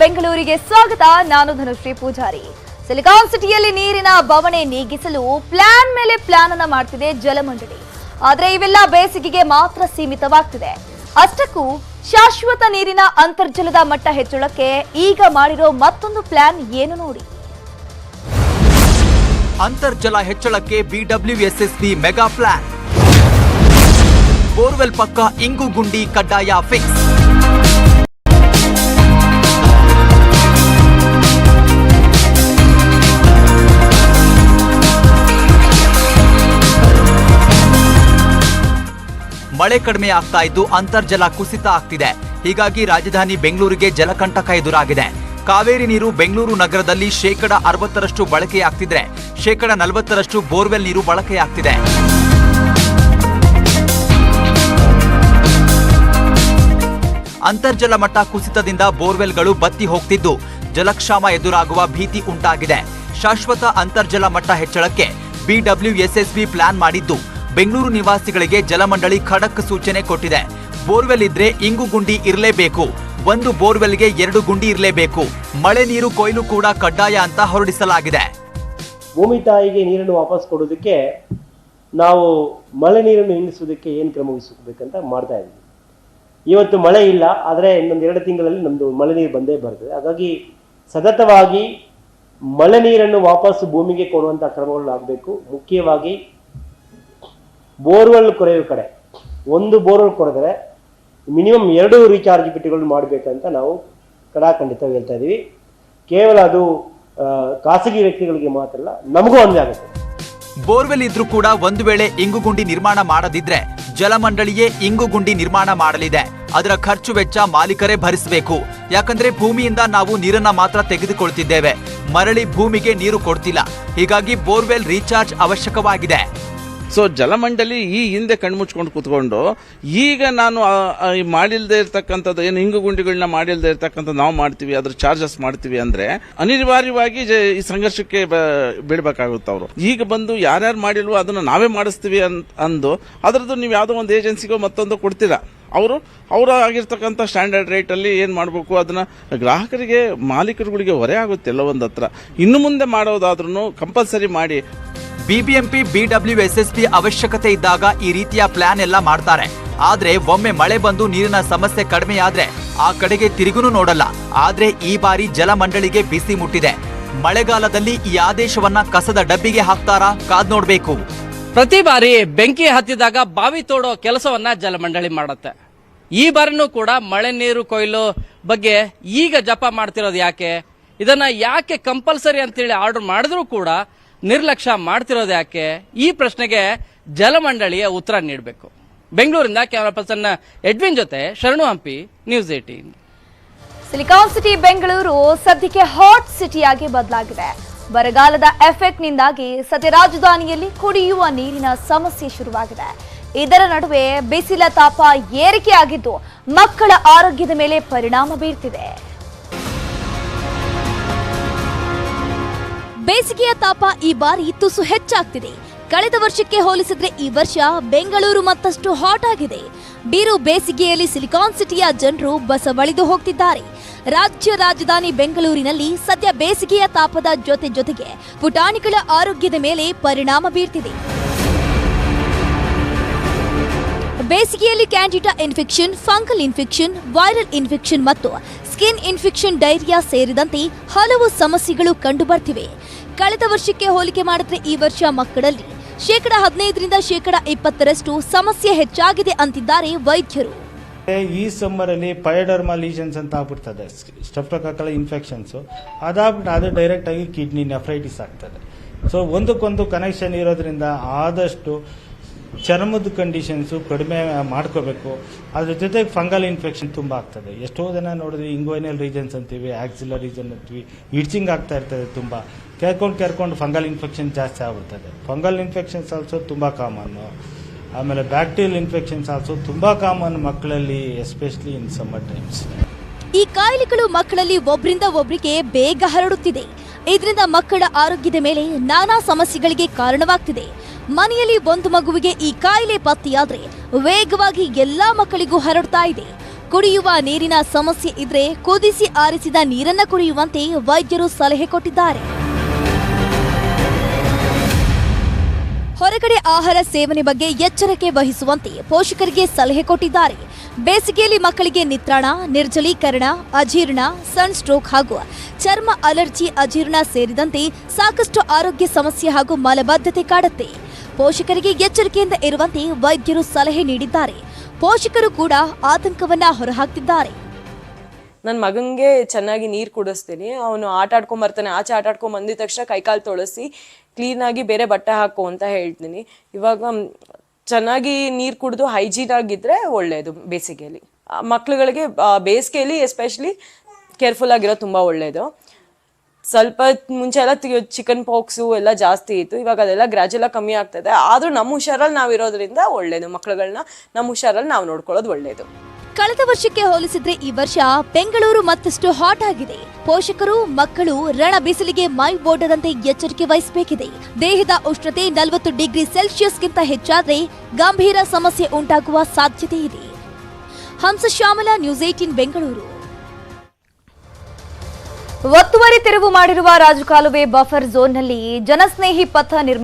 ಬೆಂಗಳೂರಿಗೆ ಸ್ವಾಗತ. ನಾನು ಧನುಶ್ರೀ ಪೂಜಾರಿ. ಸಿಲಿಕಾನ್ ಸಿಟಿಯಲ್ಲಿ ನೀರಿನ ಬವಣೆ ನೀಗಿಸಲು ಪ್ಲಾನ್ ಮೇಲೆ ಪ್ಲಾನ್ ಅನ್ನ ಮಾಡ್ತಿದೆ ಜಲಮಂಡಳಿ. ಆದರೆ ಇವೆಲ್ಲ ಬೇಸಿಗೆಗೆ ಮಾತ್ರ ಸೀಮಿತವಾಗ್ತಿದೆ. ಅಷ್ಟಕ್ಕೂ ಶಾಶ್ವತ ನೀರಿನ ಅಂತರ್ಜಲದ ಮಟ್ಟ ಹೆಚ್ಚಳಕ್ಕೆ ಈಗ ಮಾಡಿರೋ ಮತ್ತೊಂದು ಪ್ಲಾನ್ ಏನು ನೋಡಿ? ಅಂತರ್ಜಲ ಹೆಚ್ಚಳಕ್ಕೆ ಬಿಡಬ್ಲ್ಯೂಎಸ್ಎಸ್ಬಿ ಮೆಗಾ ಪ್ಲಾನ್. ಬೋರ್ವೆಲ್ ಪಕ್ಕ ಇಂಗು ಗುಂಡಿ ಕಡ್ಡಾಯ ಫಿಕ್ಸ್. ಮಳೆ ಕಡಿಮೆ ಆಗ್ತಾ ಇದ್ದು ಅಂತರ್ಜಲ ಕುಸಿತ ಆಗ್ತಿದೆ. ಹೀಗಾಗಿ ರಾಜಧಾನಿ ಬೆಂಗಳೂರಿಗೆ ಜಲಕಂಟಕ ಎದುರಾಗಿದೆ. ಕಾವೇರಿ ನೀರು ಬೆಂಗಳೂರು ನಗರದಲ್ಲಿ ಶೇಕಡ ಅರವತ್ತರಷ್ಟು ಬಳಕೆಯಾಗ್ತಿದ್ರೆ, ಶೇಕಡ ನಲವತ್ತರಷ್ಟು ಬೋರ್ವೆಲ್ ನೀರು ಬಳಕೆಯಾಗ್ತಿದೆ. ಅಂತರ್ಜಲ ಮಟ್ಟ ಕುಸಿತದಿಂದ ಬೋರ್ವೆಲ್ಗಳು ಬತ್ತಿ ಹೋಗ್ತಿದ್ದು, ಜಲಕ್ಷಾಮ ಎದುರಾಗುವ ಭೀತಿ ಉಂಟಾಗಿದೆ. ಶಾಶ್ವತ ಅಂತರ್ಜಲ ಮಟ್ಟ ಹೆಚ್ಚಳಕ್ಕೆ ಬಿಡಬ್ಲ್ಯೂಎಸ್ಎಸ್ಬಿ ಪ್ಲಾನ್ ಮಾಡಿದ್ದು ಬೆಂಗಳೂರು ನಿವಾಸಿಗಳಿಗೆ ಜಲಮಂಡಳಿ ಖಡಕ್ ಸೂಚನೆ ಕೊಟ್ಟಿದೆ. ಬೋರ್ವೆಲ್ ಇದ್ರೆ ಇಂಗು ಗುಂಡಿ ಇರಲೇಬೇಕು. ಒಂದು ಬೋರ್ವೆಲ್ಗೆ ಎರಡು ಗುಂಡಿ ಇರಲೇಬೇಕು. ಮಳೆ ನೀರು ಕೊಯ್ಲು ಕೂಡ ಕಡ್ಡಾಯ ಅಂತ ಹೊರಡಿಸಲಾಗಿದೆ. ಭೂಮಿ ತಾಯಿಗೆ ನೀರನ್ನು ವಾಪಸ್ ಕೊಡೋದಕ್ಕೆ ನಾವು ಮಳೆ ನೀರನ್ನು ಹಿಂಗಿಸೋದಕ್ಕೆ ಏನು ಕ್ರಮ ವಹಿಸಬೇಕಂತ ಮಾಡ್ತಾ ಇದ್ದೀವಿ. ಇವತ್ತು ಮಳೆ ಇಲ್ಲ, ಆದರೆ ಇನ್ನೊಂದು ಎರಡು ತಿಂಗಳಲ್ಲಿ ನಮ್ಮದು ಮಳೆ ನೀರು ಬಂದೇ ಬರ್ತದೆ. ಹಾಗಾಗಿ ಸತತವಾಗಿ ಮಳೆ ನೀರನ್ನು ವಾಪಸ್ ಭೂಮಿಗೆ ಕೊಡುವಂಥ ಕ್ರಮಗಳು ಆಗಬೇಕು. ಮುಖ್ಯವಾಗಿ ಬೋರ್ವೆಲ್ ಕೊರೆಯುವ ಕಡೆ. ಒಂದು ಬೋರ್ವೆಲ್ ಕೊರೆದರೆ ಮಿನಿಮಮ್ ಎರಡು ರೀಚಾರ್ಜ್ ಬಿಟ್ಟುಗಳು ಮಾಡಬೇಕಂತ ನಾವು ಕಡಾಖಂಡಿತ ಹೇಳ್ತಾ ಇದ್ದೀವಿ. ಕೇವಲ ಅದು ಖಾಸಗಿ ವ್ಯಕ್ತಿಗಳಿಗೆ ಮಾತ್ರ ಅಲ್ಲ, ನಮಗೂ ಅನ್ವಯ ಆಗುತ್ತೆ. ಬೋರ್ವೆಲ್ ಇದ್ರೂ ಕೂಡ ಒಂದು ವೇಳೆ ಇಂಗು ಗುಂಡಿ ನಿರ್ಮಾಣ ಮಾಡದಿದ್ರೆ ಜಲಮಂಡಳಿಯೇ ಇಂಗು ಗುಂಡಿ ನಿರ್ಮಾಣ ಮಾಡಲಿದೆ. ಅದರ ಖರ್ಚು ವೆಚ್ಚ ಮಾಲೀಕರೇ ಭರಿಸಬೇಕು. ಯಾಕಂದ್ರೆ ಭೂಮಿಯಿಂದ ನಾವು ನೀರನ್ನ ಮಾತ್ರ ತೆಗೆದುಕೊಳ್ತಿದ್ದೇವೆ. ಮರಳಿ ಭೂಮಿಗೆ ನೀರು ಕೊಡ್ತಿಲ್ಲ. ಹೀಗಾಗಿ ಬೋರ್ವೆಲ್ ರೀಚಾರ್ಜ್ ಅವಶ್ಯಕವಾಗಿದೆ. ಸೊ ಜಲಮಂಡಲಿ ಈ ಹಿಂದೆ ಕಣ್ಮುಚ್ಕೊಂಡು ಕೂತ್ಕೊಂಡು, ಈಗ ನಾನು ಮಾಡಿಲ್ದೇ ಇರ್ತಕ್ಕಂಥದ್ದು, ಏನು ಹಿಂಗು ಗುಂಡಿಗಳನ್ನ ಮಾಡಿಲ್ದೇ ಇರ್ತಕ್ಕಂಥ ನಾವು ಮಾಡ್ತೀವಿ, ಅದ್ರ ಚಾರ್ಜಸ್ ಮಾಡ್ತೀವಿ ಅಂದ್ರೆ, ಅನಿವಾರ್ಯವಾಗಿ ಈ ಸಂಘರ್ಷಕ್ಕೆ ಬೀಳ್ಬೇಕಾಗುತ್ತೆ ಅವರು. ಈಗ ಬಂದು ಯಾರ್ಯಾರು ಮಾಡಿಲ್ವೋ ಅದನ್ನ ನಾವೇ ಮಾಡಿಸ್ತೀವಿ ಅಂತ ಅಂದು, ಅದರದ್ದು ನೀವು ಯಾವುದೋ ಒಂದು ಏಜೆನ್ಸಿಗೋ ಮತ್ತೊಂದು ಕೊಡ್ತೀರಾ. ಅವರು, ಅವರ ಆಗಿರ್ತಕ್ಕಂಥ ಸ್ಟ್ಯಾಂಡರ್ಡ್ ರೇಟಲ್ಲಿ ಏನ್ ಮಾಡಬೇಕು, ಅದನ್ನು ಗ್ರಾಹಕರಿಗೆ, ಮಾಲೀಕರುಗಳಿಗೆ ಹೊರೆ ಆಗುತ್ತೆ ಎಲ್ಲ ಒಂದು ಹತ್ರ. ಇನ್ನು ಮುಂದೆ ಮಾಡೋದಾದ್ರೂ ಕಂಪಲ್ಸರಿ ಮಾಡಿ. ಬಿಬಿಎಂಪಿ ಬಿಡಬ್ಲ್ಯೂಎಸ್ಎಸ್ಪಿ ಅವಶ್ಯಕತೆ ಇದ್ದಾಗ ಈ ರೀತಿಯ ಪ್ಲಾನ್ ಎಲ್ಲ ಮಾಡ್ತಾರೆ. ಆದ್ರೆ ಒಮ್ಮೆ ಮಳೆ ಬಂದು ನೀರಿನ ಸಮಸ್ಯೆ ಕಡಿಮೆಯಾದ್ರೆ ಆ ಕಡೆಗೆ ತಿರುಗುನು ನೋಡಲ್ಲ. ಆದ್ರೆ ಈ ಬಾರಿ ಜಲಮಂಡಳಿಗೆ ಬಿಸಿ ಮುಟ್ಟಿದೆ. ಮಳೆಗಾಲದಲ್ಲಿ ಈ ಆದೇಶವನ್ನ ಕಸದ ಡಬ್ಬಿಗೆ ಹಾಕ್ತಾರಾ? ಕಾದ್ ನೋಡ್ಬೇಕು. ಪ್ರತಿ ಬಾರಿ ಬೆಂಕಿ ಹತ್ತಿದಾಗ ಬಾವಿ ತೋಡೋ ಕೆಲಸವನ್ನ ಜಲಮಂಡಳಿ ಮಾಡುತ್ತೆ. ಈ ಬಾರಿನೂ ಕೂಡ ಮಳೆ, ನೀರು, ಕೊಯ್ಲು ಬಗ್ಗೆ ಈಗ ಜಪ ಮಾಡ್ತಿರೋದು ಯಾಕೆ? ಇದನ್ನ ಯಾಕೆ ಕಂಪಲ್ಸರಿ ಅಂತೇಳಿ ಆರ್ಡರ್ ಮಾಡಿದ್ರು ಕೂಡ ನಿರ್ಲಕ್ಷ್ಯ ಮಾಡ್ತಿರೋದು ಯಾಕೆ? ಈ ಪ್ರಶ್ನೆಗೆ ಜಲಮಂಡಳಿಯ ಉತ್ತರ ನೀಡಬೇಕು. ಬೆಂಗಳೂರಿಂದ ಕ್ಯಾಮರಾ ಪರ್ಸನ್ ಎಡ್ವಿನ್ ಜೊತೆ Sharanu Hampi news eighteen silicon city Bengaluru ಸದ್ಯಕ್ಕೆ ಹಾಟ್ ಸಿಟಿಯಾಗಿ ಬದಲಾಗಿದೆ. ಬರಗಾಲದ ಎಫೆಕ್ಟ್ ನಿಂದಾಗಿ ಸದ್ಯ ರಾಜಧಾನಿಯಲ್ಲಿ ಕುಡಿಯುವ ನೀರಿನ ಸಮಸ್ಯೆ ಶುರುವಾಗಿದೆ. ಇದರ ನಡುವೆ ಬಿಸಿಲ ತಾಪ ಏರಿಕೆಯಾಗಿದ್ದು ಮಕ್ಕಳ ಆರೋಗ್ಯದ ಮೇಲೆ ಪರಿಣಾಮ ಬೀರ್ತಿದೆ. ಬೇಸಿಗೆಯ ತಾಪ ಈ ಬಾರಿ ತುಸು ಹೆಚ್ಚಾಗ್ತಿದೆ. ಕಳೆದ ವರ್ಷಕ್ಕೆ ಹೋಲಿಸಿದ್ರೆ ಈ ವರ್ಷ ಬೆಂಗಳೂರು ಮತ್ತಷ್ಟು ಹಾಟ್ ಆಗಿದೆ. ಬೀರು ಬೇಸಿಗೆಯಲ್ಲಿ ಸಿಲಿಕಾನ್ ಸಿಟಿಯ ಜನರು ಬಸವಳಿದು ಹೋಗ್ತಿದ್ದಾರೆ. ರಾಜ್ಯ ರಾಜಧಾನಿ ಬೆಂಗಳೂರಿನಲ್ಲಿ ಸದ್ಯ ಬೇಸಿಗೆಯ ತಾಪದ ಜೊತೆ ಜೊತೆಗೆ ಪುಟಾಣಿಗಳ ಆರೋಗ್ಯದ ಮೇಲೆ ಪರಿಣಾಮ ಬೀರ್ತಿದೆ. ಬೇಸಿಗೆಯಲ್ಲಿ candida infection, fungal infection, viral infection ಮತ್ತು ಸ್ಕಿನ್ ಇನ್ಫೆಕ್ಷನ್ ಡೈರಿಯಾ ಸೇರಿದಂತೆ ಹಲವು ಸಮಸ್ಯೆಗಳು ಕಂಡುಬರ್ತಿವೆ. ಕಳೆದ ವರ್ಷಕ್ಕೆ ಹೋಲಿಕೆ ಮಾಡಿದ್ರೆ ಈ ವರ್ಷ ಮಕ್ಕಳಲ್ಲಿ ಶೇಕಡ ಹದಿನೈದರಿಂದ ಶೇಕಡ ಇಪ್ಪತ್ತರಷ್ಟು ಸಮಸ್ಯೆ ಹೆಚ್ಚಾಗಿದೆ ಅಂತಿದ್ದಾರೆ ವೈದ್ಯರು. ಈ ಸಮ್ಮರಲ್ಲಿ ಪಯೋಡರ್ಮಾ ಲೀಷನ್ಸ್ ಅಂತ ಆಗ್ಬಿಡ್ತದೆ. ಸ್ಟೆಫ್ಟೋಕಾಕಲ್ ಇನ್ಫೆಕ್ಷನ್ಸು ಅದಾಗ್ಬಿಟ್ಟು ಅದು ಡೈರೆಕ್ಟ್ ಆಗಿ ಕಿಡ್ನಿ ನೆಫ್ರೈಟಿಸ್ ಆಗ್ತದೆ. ಸೊ ಒಂದಕ್ಕೊಂದು ಕನೆಕ್ಷನ್ ಇರೋದ್ರಿಂದ ಆದಷ್ಟು ಚರ್ಮದ ಕಂಡೀಷನ್ಸು ಕಡಿಮೆ ಮಾಡ್ಕೋಬೇಕು. ಅದ್ರ ಜೊತೆಗೆ ಫಂಗಲ್ ಇನ್ಫೆಕ್ಷನ್ ತುಂಬ ಆಗ್ತದೆ. ಎಷ್ಟೋ ಜನ ನೋಡಿದ್ವಿ ಇಂಗೋಯ್ನಲ್ ರೀಜನ್ಸ್ ಅಂತೀವಿ ಆಕ್ಸಿಲರ್ ರೀಜನ್ ಅಂತೀವಿ ಇಡ್ಚಿಂಗ್ ಆಗ್ತಾ ಇರ್ತದೆ ತುಂಬ. ಕೇರ್ಕೊಂಡು ಕೇರ್ಕೊಂಡು ಫಂಗಲ್ ಇನ್ಫೆಕ್ಷನ್ ಜಾಸ್ತಿ ಆಗ್ಬಿಡ್ತದೆ. ಫಂಗಲ್ ಇನ್ಫೆಕ್ಷನ್ಸ್ ಆಲ್ಸೋ ತುಂಬ ಕಾಮನ್ನು ಆಮೇಲೆ ಬ್ಯಾಕ್ಟೀರಿಯಲ್ ಇನ್ಫೆಕ್ಷನ್ಸ್ ಆಲ್ಸೋ ತುಂಬ ಕಾಮನ್ ಮಕ್ಕಳಲ್ಲಿ ಎಸ್ಪೆಷಲಿ ಇನ್ ಸಮ್ಮರ್ ಟೈಮ್ಸ್ ಈ ಕಾಯಿಲೆಗಳು ಮಕ್ಕಳಲ್ಲಿ ಒಬ್ಬರಿಂದ ಒಬ್ಬರಿಗೆ ಬೇಗ ಹರಡುತ್ತಿದೆ. ಇದರಿಂದ ಮಕ್ಕಳ ಆರೋಗ್ಯದ ಮೇಲೆ ನಾನಾ ಸಮಸ್ಯೆಗಳಿಗೆ ಕಾರಣವಾಗ್ತಿದೆ. ಮನೆಯಲ್ಲಿ ಒಂದು ಮಗುವಿಗೆ ಈ ಕಾಯಿಲೆ ಪತ್ತೆಯಾದ್ರೆ ವೇಗವಾಗಿ ಎಲ್ಲಾ ಮಕ್ಕಳಿಗೂ ಹರಡ್ತಾ ಇದೆ. ಕುಡಿಯುವ ನೀರಿನ ಸಮಸ್ಯೆ ಇದ್ರೆ ಕುದಿಸಿ ಆರಿಸಿದ ನೀರನ್ನ ಕುಡಿಯುವಂತೆ ವೈದ್ಯರು ಸಲಹೆ ಕೊಟ್ಟಿದ್ದಾರೆ. ಹೊರಗಡೆ ಆಹಾರ ಸೇವನೆ ಬಗ್ಗೆ ಎಚ್ಚರಿಕೆ ವಹಿಸುವಂತೆ ಪೋಷಕರಿಗೆ ಸಲಹೆ ಕೊಟ್ಟಿದ್ದಾರೆ. ಬೇಸಿಗೆಯಲ್ಲಿ ಮಕ್ಕಳಿಗೆ ನಿತ್ರಾಣ, ನಿರ್ಜಲೀಕರಣ, ಅಜೀರ್ಣ, ಸನ್ ಸ್ಟ್ರೋಕ್ ಹಾಗೂ ಚರ್ಮ ಅಲರ್ಜಿ, ಅಜೀರ್ಣ ಸೇರಿದಂತೆ ಸಾಕಷ್ಟು ಆರೋಗ್ಯ ಸಮಸ್ಯೆ ಹಾಗೂ ಮಲಬದ್ಧತೆ ಕಾಡುತ್ತೆ. ಪೋಷಕರಿಗೆ ಎಚ್ಚರಿಕೆಯಿಂದ ಇರುವಂತೆ ವೈದ್ಯರು ಸಲಹೆ ನೀಡಿದ್ದಾರೆ. ಪೋಷಕರು ಕೂಡ ಆತಂಕವನ್ನ ಹೊರಹಾಕ್ತಿದ್ದಾರೆ. ನನ್ನ ಮಗನಿಗೆ ಚೆನ್ನಾಗಿ ನೀರು ಕುಡಿಸ್ತೀನಿ. ಅವನು ಆಟ ಆಡ್ಕೊಂಡ್ ಬರ್ತಾನೆ. ಆಚೆ ಆಟ ಆಡ್ಕೊಂಡ್ ಬಂದಿದ ತಕ್ಷಣ ಕೈಕಾಲು ತೊಳಸಿ ಕ್ಲೀನಾಗಿ ಬೇರೆ ಬಟ್ಟೆ ಹಾಕು ಅಂತ ಹೇಳ್ತೀನಿ. ಇವಾಗ ಚೆನ್ನಾಗಿ ನೀರು ಕುಡಿದು ಹೈಜೀನ್ ಆಗಿದ್ರೆ ಒಳ್ಳೆಯದು ಬೇಸಿಗೆಯಲ್ಲಿ. ಮಕ್ಕಳುಗಳಿಗೆ ಬೇಸಿಗೆಯಲ್ಲಿ ಎಸ್ಪೆಷಲಿ ಕೇರ್ಫುಲ್ ಆಗಿರೋ ತುಂಬ ಒಳ್ಳೆಯದು ಸ್ವಲ್ಪ ಮುಂಚೆ ಎಲ್ಲ ಚಿಕನ್ ಪಾಕ್ಸು ಎಲ್ಲ ಜಾಸ್ತಿ ಇತ್ತು. ಇವಾಗ ಅದೆಲ್ಲ ಗ್ರಾಜುಯಲ್ ಕಮ್ಮಿ ಆಗ್ತದೆ ಆದ್ರೂ ನಮ್ಮ ಹುಷಾರಲ್ಲಿ ನಾವು ಇರೋದ್ರಿಂದ ಒಳ್ಳೇದು. ಮಕ್ಕಳುಗಳನ್ನ ನಮ್ಮ ಹುಷಾರಲ್ಲಿ ನಾವು ನೋಡ್ಕೊಳ್ಳೋದು ಒಳ್ಳೇದು. ಕಳೆದ ವರ್ಷಕ್ಕೆ ಹೋಲಿಸಿದ್ರೆ ಈ ವರ್ಷ ಬೆಂಗಳೂರು ಮತ್ತಷ್ಟು ಹಾಟ್ ಆಗಿದೆ. ಪೋಷಕರು, ಮಕ್ಕಳು ರಣ ಬಿಸಿಲಿಗೆ ಮೈ ಓಡದಂತೆ ಎಚ್ಚರಿಕೆ ವಹಿಸಬೇಕಿದೆ. ದೇಹದ ಉಷ್ಣತೆ ನಲವತ್ತು ಡಿಗ್ರಿ ಸೆಲ್ಸಿಯಸ್ಗಿಂತ ಹೆಚ್ಚಾದ್ರೆ ಗಂಭೀರ ಸಮಸ್ಯೆ ಉಂಟಾಗುವ ಸಾಧ್ಯತೆ ಇದೆ. Hamsa Shyamala, news eighteen Bengaluru. ಒತ್ತುವರಿ ತೆರವು ಮಾಡಿರುವ ರಾಜಕಾಲುವೆ ಬಫರ್ ಝೋನ್ನಲ್ಲಿ ಜನಸ್ನೇಹಿ ಪಥ ನಿರ್ಮಾಣ